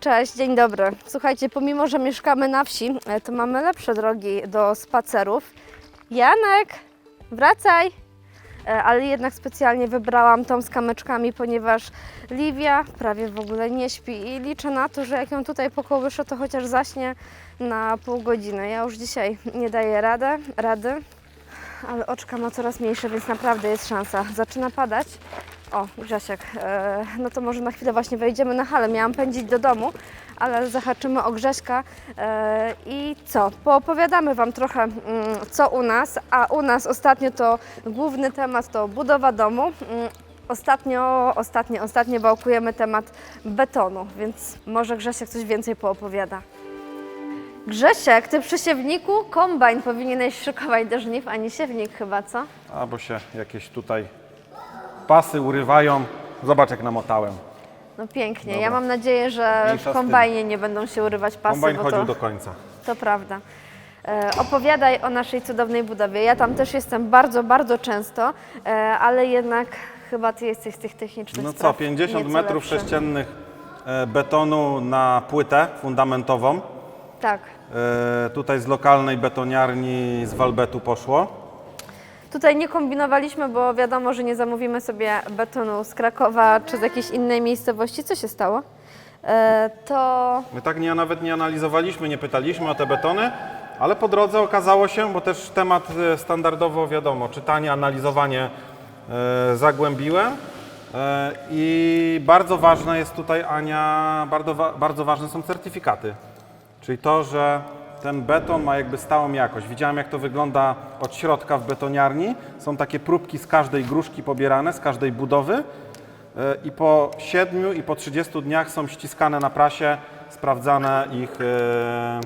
Cześć, dzień dobry. Słuchajcie, pomimo, że mieszkamy na wsi, e, to mamy lepsze drogi do spacerów. Janek, wracaj! E, Ale jednak specjalnie wybrałam tą z kamyczkami, ponieważ Livia prawie w ogóle nie śpi i liczę na to, że jak ją tutaj pokołyszę, to chociaż zaśnie na pół godziny. Ja już dzisiaj nie daję radę, rady, ale oczka ma coraz mniejsze, więc naprawdę jest szansa. Zaczyna padać. O, Grzesiek, e, no to może na chwilę właśnie wejdziemy na halę. Miałam pędzić do domu, ale zahaczymy o Grześka e, i co? Poopowiadamy Wam trochę, mm, co u nas, a u nas ostatnio to główny temat to budowa domu. Mm, Ostatnio, ostatnio, ostatnio wałkujemy temat betonu, więc może Grzesiek coś więcej poopowiada. Grzesiek, ty przy siewniku kombajn powinieneś szykować do żniw, a nie siewnik chyba, co? Albo się jakieś tutaj pasy urywają. Zobacz jak namotałem. No pięknie. Dobra. Ja mam nadzieję, że Mniejsza w kombajnie nie będą się urywać pasy, Kombajn bo chodził to, do końca. to prawda. E, opowiadaj o naszej cudownej budowie. Ja tam też jestem bardzo, bardzo często, e, ale jednak chyba ty jesteś z tych technicznych No co, spraw 50 nieco metrów lepszy. sześciennych e, betonu na płytę fundamentową. Tak. E, Tutaj z lokalnej betoniarni z Walbetu poszło. Tutaj nie kombinowaliśmy, bo wiadomo, że nie zamówimy sobie betonu z Krakowa czy z jakiejś innej miejscowości. Co się stało? E, to My tak nie, nawet nie analizowaliśmy, nie pytaliśmy o te betony, ale po drodze okazało się, bo też temat e, standardowo wiadomo, czytanie, analizowanie e, zagłębiłem. E, I bardzo ważne jest tutaj, Ania, bardzo, bardzo ważne są certyfikaty. Czyli to, że ten beton ma jakby stałą jakość. Widziałem, jak to wygląda od środka w betoniarni. Są takie próbki z każdej gruszki pobierane, z każdej budowy. E, I po 7 i po 30 dniach są ściskane na prasie, sprawdzane ich e,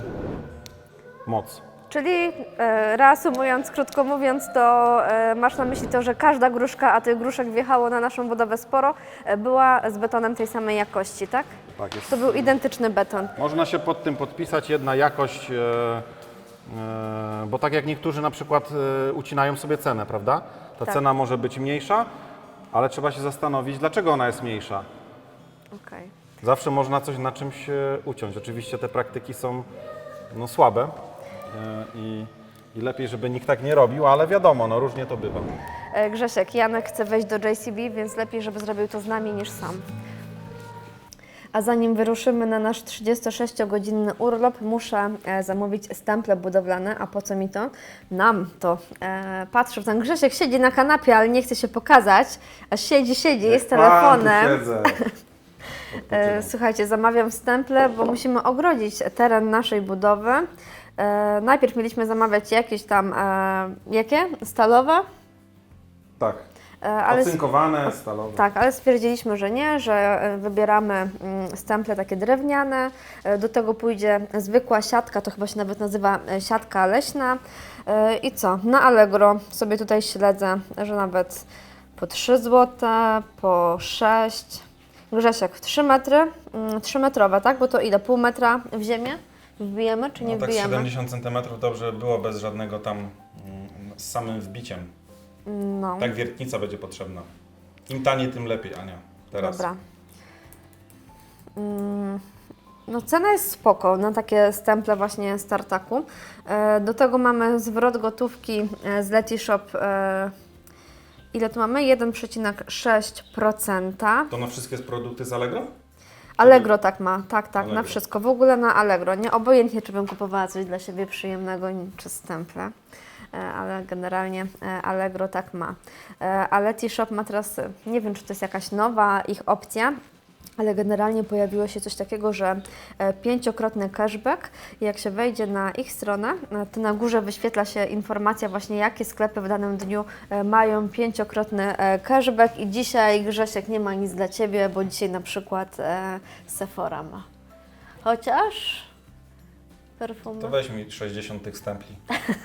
moc. Czyli e, reasumując, krótko mówiąc, to e, masz na myśli to, że każda gruszka, a tych gruszek wjechało na naszą budowę sporo, e, była z betonem tej samej jakości, tak? Tak jest. To był identyczny beton. Można się pod tym podpisać, jedna jakość, bo tak jak niektórzy na przykład ucinają sobie cenę, prawda? Ta Tak. cena może być mniejsza, ale trzeba się zastanowić, dlaczego ona jest mniejsza. Okej. Zawsze można coś na czymś uciąć. Oczywiście te praktyki są no, słabe i, i lepiej, żeby nikt tak nie robił, ale wiadomo, no, różnie to bywa. E, Grzesiek, Janek chce wejść do JCB, więc lepiej, żeby zrobił to z nami niż sam. A zanim wyruszymy na nasz 36-godzinny urlop, muszę e, zamówić stemple budowlane. A po co mi to? Nam to. E, patrzę, ten Grzesiek siedzi na kanapie, ale nie chce się pokazać. A siedzi, siedzi, jest telefonem. E, Słuchajcie, zamawiam stemple, bo musimy ogrodzić teren naszej budowy. E, najpierw mieliśmy zamawiać jakieś tam, e, jakie? Stalowe? Tak. E, ale, Ocynkowane, stalowe. tak, ale stwierdziliśmy, że nie, że e, wybieramy mm, stemple takie drewniane. E, Do tego pójdzie zwykła siatka, to chyba się nawet nazywa e, siatka leśna. E, I co? Na Allegro sobie tutaj śledzę, że nawet po 3 zł, po 6. Grzesiek, 3 metry, 3 metrowe, tak? Bo to ile? Pół metra w ziemię? Wbijemy czy nie no tak wbijemy? 70 cm dobrze było bez żadnego tam mm, z samym wbiciem. No. Tak wiertnica będzie potrzebna. Im taniej, tym lepiej, Ania. Teraz. Dobra. Mm, No cena jest spoko na takie stemple właśnie startaku. E, Do tego mamy zwrot gotówki e, z Letishop. e, Ile tu mamy? 1,6%. To na wszystkie produkty z Allegro? Allegro tak ma, tak, tak, na Allegro. wszystko. W ogóle na Allegro. Nie obojętnie, czy bym kupowała coś dla siebie przyjemnego, czy stemple. E, Ale generalnie e, Allegro tak ma. E, A Letishop ma teraz, nie wiem, czy to jest jakaś nowa ich opcja, ale generalnie pojawiło się coś takiego, że e, pięciokrotny cashback, jak się wejdzie na ich stronę, e, to na górze wyświetla się informacja właśnie, jakie sklepy w danym dniu e, mają pięciokrotny cashback i dzisiaj Grzesiek nie ma nic dla Ciebie, bo dzisiaj na przykład Sephora ma. Chociaż perfumy. To weź mi 60 tych stempli.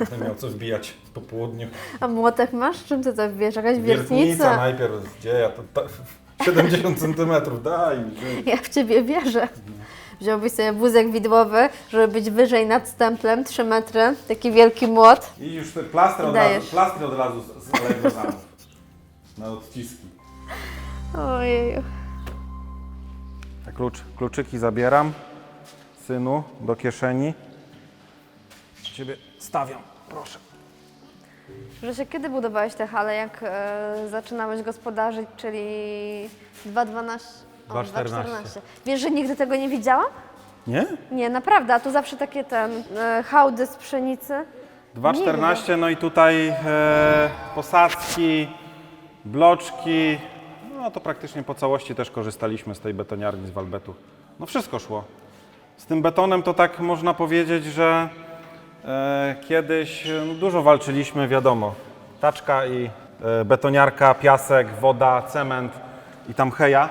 Będę miał co wbijać po południu. A młotek masz? Czym Ty to wiesz? Jakaś Wiertnica wiertnica? najpierw. Gdzie ja? To, to, 70 cm, daj mi. Ja w Ciebie wierzę. Wziąłbyś sobie wózek widłowy, żeby być wyżej nad stemplem, 3 metry, taki wielki młot. I już te plastry od Dajesz. razu, plastry od razu z, z. Na odciski. Ojeju. Tak Klucz, kluczyki zabieram. Synu, do kieszeni. Ciebie stawiam, proszę. Grzesiek, kiedy budowałeś tę halę, jak e, zaczynałeś gospodarzyć, czyli 2.12? o, 2.14. 2.14. Wiesz, że nigdy tego nie widziałam? Nie? Nie, naprawdę, a tu zawsze takie ten, e, hałdy z pszenicy. 2,14, no i tutaj e, posadzki, bloczki, no to praktycznie po całości też korzystaliśmy z tej betoniarni z Walbetu. No wszystko szło. Z tym betonem to tak można powiedzieć, że kiedyś e, no, dużo walczyliśmy, wiadomo. Taczka i e, betoniarka, piasek, woda, cement i tam heja.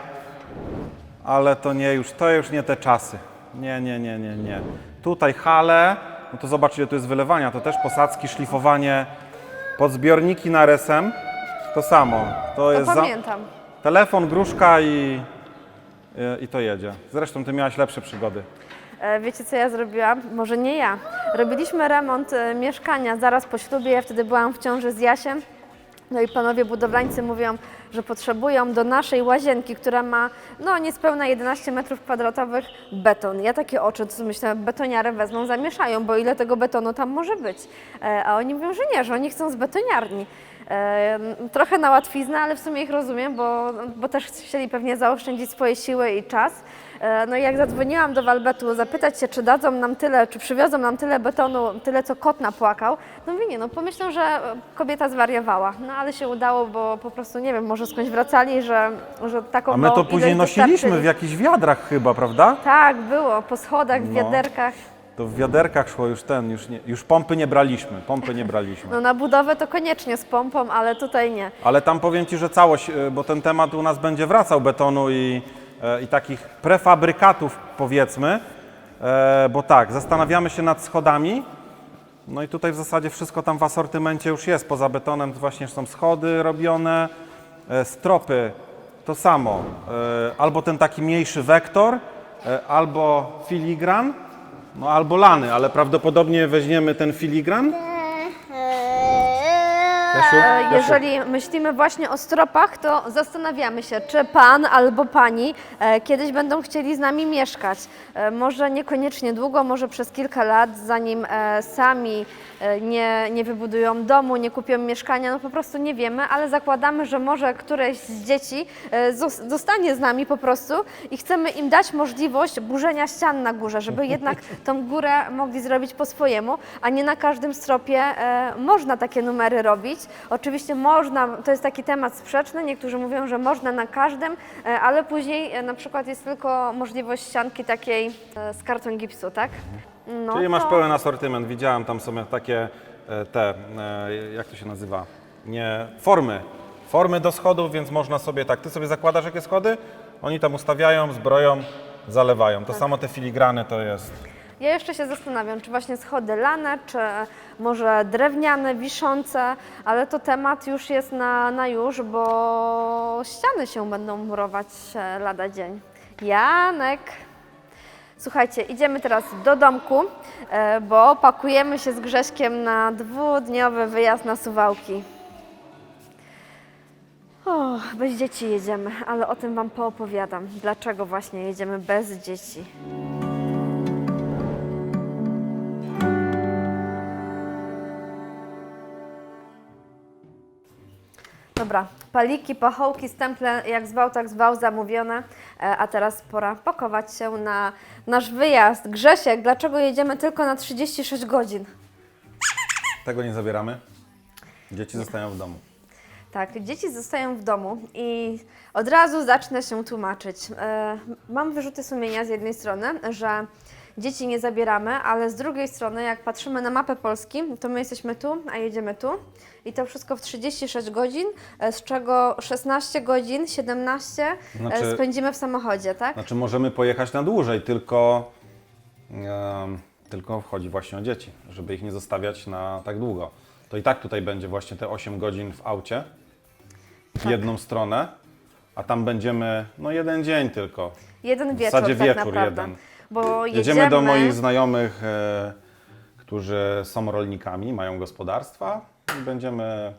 Ale to nie już, to już nie te czasy. Nie, nie, nie, nie, nie. Tutaj hale, no to zobaczcie, tu jest wylewania, to też posadzki, szlifowanie, podzbiorniki na resem, to samo. To, To jest za... pamiętam. telefon, gruszka i, i to jedzie. Zresztą ty miałaś lepsze przygody. E, Wiecie, co ja zrobiłam? Może nie ja. Robiliśmy remont e, mieszkania zaraz po ślubie. Ja wtedy byłam w ciąży z Jasiem. No i panowie budowlańcy mówią, że potrzebują do naszej łazienki, która ma no niespełna 11 metrów kwadratowych, beton. Ja takie oczy, to myślę, betoniarę wezmą, zamieszają, bo ile tego betonu tam może być? E, A oni mówią, że nie, że oni chcą z betoniarni. Trochę na łatwiznę, ale w sumie ich rozumiem, bo, bo też chcieli pewnie zaoszczędzić swoje siły i czas. E, No i jak zadzwoniłam do Walbetu zapytać się, czy dadzą nam tyle, czy przywiozą nam tyle betonu, tyle co kot napłakał, no mówię, nie, no pomyślą, że kobieta zwariowała. No ale się udało, bo po prostu, nie wiem, może skądś wracali, że, że taką A my to później nosiliśmy w jakichś wiadrach chyba, prawda? Tak, było, po schodach, w No. wiaderkach. To w wiaderkach szło już ten, już, nie, już pompy nie braliśmy, pompy nie braliśmy. No na budowę to koniecznie z pompą, ale tutaj nie. Ale tam powiem Ci, że całość, y, bo ten temat u nas będzie wracał betonu i, e, i takich prefabrykatów powiedzmy, e, bo tak, zastanawiamy się nad schodami, no i tutaj w zasadzie wszystko tam w asortymencie już jest, poza betonem to właśnie są schody robione, e, stropy to samo, e, albo ten taki mniejszy wektor, e, albo filigran, no albo lany, ale prawdopodobnie weźmiemy ten filigran. Jasiu? E, Jasiu? Jeżeli myślimy właśnie o stropach, to zastanawiamy się, czy pan albo pani e, kiedyś będą chcieli z nami mieszkać. E, Może niekoniecznie długo, może przez kilka lat, zanim e, sami e, nie, nie wybudują domu, nie kupią mieszkania, no po prostu nie wiemy, ale zakładamy, że może któreś z dzieci e, zos- zostanie z nami po prostu i chcemy im dać możliwość burzenia ścian na górze, żeby jednak tą górę mogli zrobić po swojemu, a nie na każdym stropie e, można takie numery robić. Oczywiście można, to jest taki temat sprzeczny, niektórzy mówią, że można na każdym, e, ale później e, na przykład jest tylko możliwość ścianki takiej e, z karton gipsu, tak? No Czyli masz to- pełen asortyment. Widziałem tam są takie e, te, e, jak to się nazywa? Nie, formy. Formy do schodów, więc można sobie tak. Ty sobie zakładasz jakie schody, oni tam ustawiają, zbroją, zalewają. To samo te filigrany to jest. Ja jeszcze się zastanawiam, czy właśnie schody lane, czy może drewniane, wiszące, ale to temat już jest na, na już, bo ściany się będą murować e, lada dzień. Janek. Słuchajcie, idziemy teraz do domku, e, bo pakujemy się z Grześkiem na dwudniowy wyjazd na Suwałki. O, bez dzieci jedziemy, ale o tym Wam poopowiadam. Dlaczego właśnie jedziemy bez dzieci? Dobra, paliki, pachołki, stemple, jak zwał, tak zwał, zamówione. E, A teraz pora pakować się na nasz wyjazd. Grzesiek, dlaczego jedziemy tylko na 36 godzin? Tego nie zabieramy. Dzieci zostają w domu. Tak, dzieci zostają w domu i od razu zacznę się tłumaczyć. E, Mam wyrzuty sumienia z jednej strony, że dzieci nie zabieramy, ale z drugiej strony, jak patrzymy na mapę Polski, to my jesteśmy tu, a jedziemy tu. I to wszystko w 36 godzin, e, z czego 16 godzin, 17 e, Znaczy- spędzimy w samochodzie, tak? Znaczy możemy pojechać na dłużej, tylko, tylko chodzi właśnie o dzieci, żeby ich nie zostawiać na tak długo. To i tak tutaj będzie właśnie te 8 godzin w aucie, w Tak. jedną stronę, a tam będziemy no jeden dzień tylko. Jeden W wieczór zasadzie tak wieczór naprawdę. jeden. Bo Jedziemy do moich znajomych, e, którzy są rolnikami, mają gospodarstwa i będziemy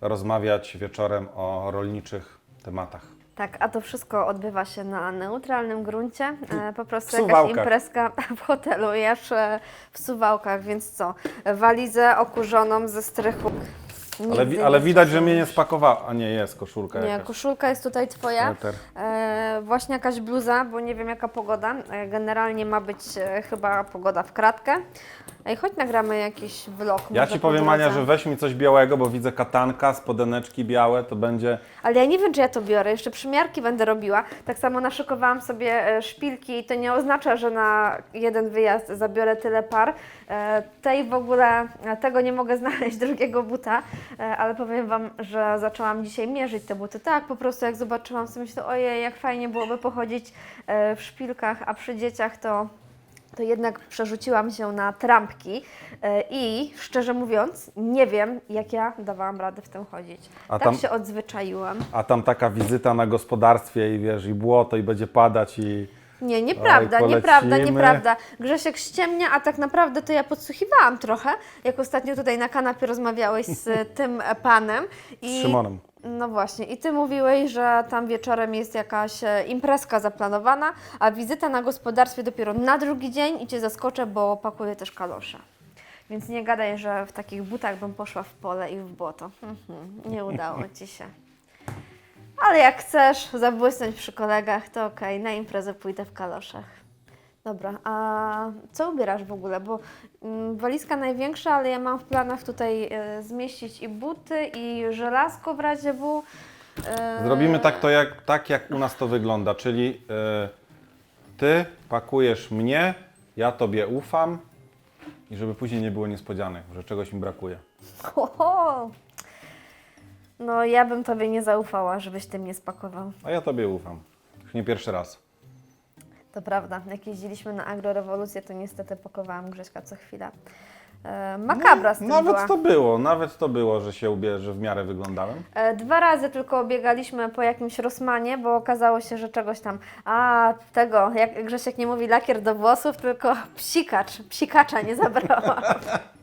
rozmawiać wieczorem o rolniczych tematach. Tak, a to wszystko odbywa się na neutralnym gruncie. E, po prostu jakaś Suwałkach. imprezka w hotelu, jeszcze w Suwałkach, więc co? Walizę okurzoną ze strychu. Ale, Nigdy wi- ale widać, że mnie nie spakowała. A nie, jest koszulka Nie, jakaś. koszulka jest tutaj twoja. Sweter. E, właśnie jakaś bluza, bo nie wiem jaka pogoda. E, generalnie ma być e, chyba pogoda w kratkę. Ej, chodź nagramy jakiś vlog. Ja może ci po powiem, drodze. Ania, że weź mi coś białego, bo widzę katanka, spodeneczki białe, to będzie... Ale ja nie wiem, czy ja to biorę. Jeszcze przymiarki będę robiła. Tak samo naszykowałam sobie e, szpilki i to nie oznacza, że na jeden wyjazd zabiorę tyle par. E, Tej w ogóle, e, tego nie mogę znaleźć, drugiego buta, ale powiem Wam, że zaczęłam dzisiaj mierzyć te buty. Tak, po prostu jak zobaczyłam, sobie myślę, ojej, jak fajnie byłoby pochodzić w szpilkach, a przy dzieciach to to jednak przerzuciłam się na trampki e, i szczerze mówiąc, nie wiem, jak ja dawałam radę w tym chodzić. A tak tam- się odzwyczaiłam. A tam taka wizyta na gospodarstwie i wiesz, i błoto, i będzie padać i... Nie, nieprawda, Oj, nieprawda, nieprawda. Grzesiek ściemnia, a tak naprawdę to ja podsłuchiwałam trochę, jak ostatnio tutaj na kanapie rozmawiałeś z tym panem. I, Szymonem. No właśnie, i ty mówiłeś, że tam wieczorem jest jakaś e, imprezka zaplanowana, a wizyta na gospodarstwie dopiero na drugi dzień i cię zaskoczę, bo pakuję też kalosze. Więc nie gadaj, że w takich butach bym poszła w pole i w błoto. Mhm, nie udało ci się. Ale jak chcesz zabłysnąć przy kolegach, to okej, na imprezę pójdę w kaloszach. Dobra, a co ubierasz w ogóle? Bo mm, walizka największa, ale ja mam w planach tutaj e, zmieścić i buty, i żelazko w razie W. E, Zrobimy tak, to jak, tak, jak u nas to wygląda, czyli e, ty pakujesz mnie, ja tobie ufam i żeby później nie było niespodzianek, że czegoś mi brakuje. Ho, ho. No ja bym tobie nie zaufała, żebyś ty mnie spakował. A ja tobie ufam. Już nie pierwszy raz. To prawda, jak jeździliśmy na agrorewolucję, to niestety pakowałam Grześka co chwilę. E, makabra z tym Nawet była. to było, nawet to było, że się ubierze, że w miarę wyglądałem. E, Dwa razy tylko biegaliśmy po jakimś Rosmanie, bo okazało się, że czegoś tam, a tego, jak Grzesiek nie mówi lakier do włosów, tylko psikacz, psikacza nie zabrałam.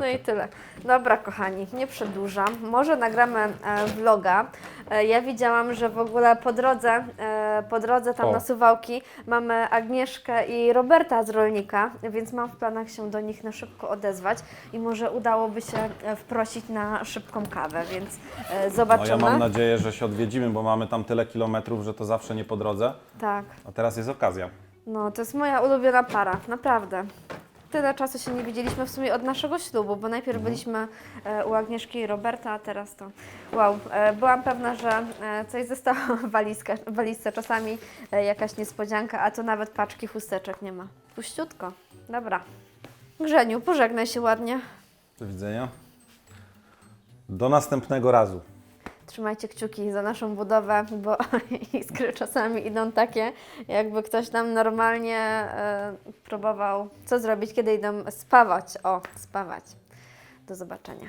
No i tyle. Dobra, kochani, nie przedłużam. Może nagramy e, vloga. E, ja widziałam, że w ogóle po drodze, e, po drodze tam O. na Suwałki mamy Agnieszkę i Roberta z Rolnika, więc mam w planach się do nich na szybko odezwać i może udałoby się wprosić na szybką kawę, więc e, No ja zobaczymy. mam nadzieję, że się odwiedzimy, bo mamy tam tyle kilometrów, że to zawsze nie po drodze. Tak. A teraz jest okazja. No, to jest moja ulubiona para, naprawdę. Tyle czasu się nie widzieliśmy w sumie od naszego ślubu, bo najpierw byliśmy e, u Agnieszki i Roberta, a teraz to wow. E, byłam pewna, że e, coś zostało w walizce, czasami e, jakaś niespodzianka, a tu nawet paczki chusteczek nie ma. Puściutko. Dobra. Grzeniu, pożegnaj się ładnie. Do widzenia. Do następnego razu. Trzymajcie kciuki za naszą budowę, bo iskry czasami idą takie, jakby ktoś tam normalnie e, próbował co zrobić, kiedy idą spawać. O, spawać. Do zobaczenia.